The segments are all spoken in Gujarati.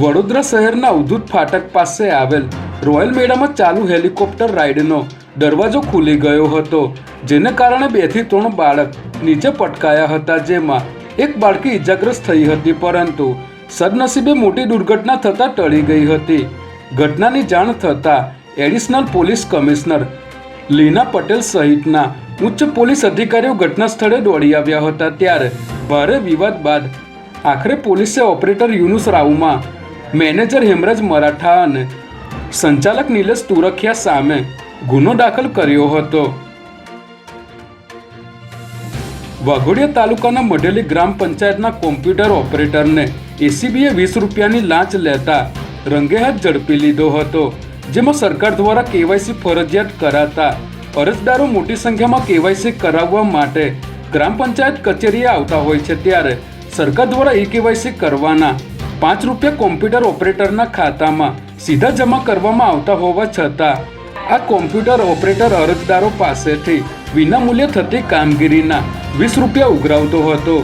વડોદરા શહેરના ઉધુત ફાટક પાસે આવેલ રોયલ મેળામાં ચાલુ હેલિકોપ્ટર રાઇડનો દરવાજો ખુલી ગયો હતો, જેને કારણે બેથી ત્રણ બાળક નીચે પટકાયા હતા, જેમાં એક બાળકી ઇજાગ્રસ્ત થઈ હતી, પરંતુ સદનસીબે મોટી દુર્ઘટના થતાં ટળી ગઈ હતી. ઘટનાની જાણ થતાં additional police commissioner Leena Patel સહિતના ઉચ્ચ પોલીસ અધિકારીઓ ઘટના સ્થળે દોડી આવ્યા હતા. ત્યારે ભારે વિવાદ બાદ આખરે પોલીસે ઓપરેટર યુનુસ રાઉમાં મેનેજર હેમરાજ મરાઠા અને સંચાલક નિલેશ તુરખિયા સામે ગુનો દાખલ કર્યો હતો. વાઘોડિયા તાલુકાના મઢેલી ગ્રામ પંચાયતના કોમ્પ્યુટર ઓપરેટરને એસીબીએ વીસ રૂપિયાની લાંચ લેતા રંગે હાથ ઝડપી લીધો હતો, જેમાં સરકાર દ્વારા કેવાયસી ફરજિયાત કરાતા અરજદારો મોટી સંખ્યામાં કેવાયસી કરાવવા માટે ગ્રામ પંચાયત કચેરીએ આવતા હોય છે ત્યારે સરકાર દ્વારા ઈ કેવાયસી કરવાના પાંચ રૂપિયા કોમ્પ્યુટર ઓપરેટરના ખાતામાં સીધા જમા કરવામાં આવતા હોવા છતાં, આ કોમ્પ્યુટર ઓપરેટર અરજદારો પાસેથી વિનામૂલ્યે થતી કામગીરીના વીસ રૂપિયા ઉઘરાવતો હતો.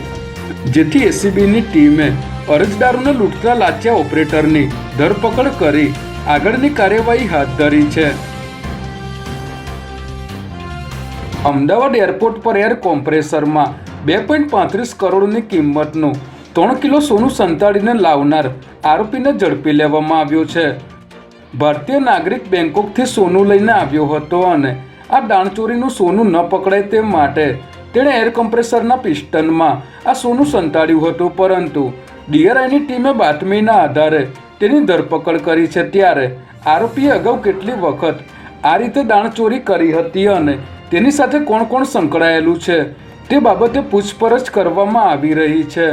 જેથી એસીબીની ટીમે અરજદારોને લૂંટતા લાચ્યા ઓપરેટરની ધરપકડ કરી આગળની કાર્યવાહી હાથ ધરી છે. અમદાવાદ એરપોર્ટ પર એર કોમ્પ્રેસરમાં બે પોઈન્ટ પાંત્રીસ કરોડની કિંમતનું ત્રણ કિલો સોનું સંતાડીને લાવનાર આરોપીને ઝડપી લેવામાં આવ્યો છે. ભારતીય નાગરિક બેંકોકથી સોનું લઈને આવ્યો હતો અને આ દાણચોરીનું સોનું ન પકડાય તે માટે તેણે એર કમ્પ્રેસરના પિસ્ટનમાં આ સોનું સંતાડ્યું હતું, પરંતુ ડીઆરઆઈની ટીમે બાતમીના આધારે તેની ધરપકડ કરી છે. ત્યારે આરોપીએ અગાઉ કેટલી વખત આ રીતે દાણચોરી કરી હતી અને તેની સાથે કોણ કોણ સંકળાયેલું છે તે બાબતે પૂછપરછ કરવામાં આવી રહી છે.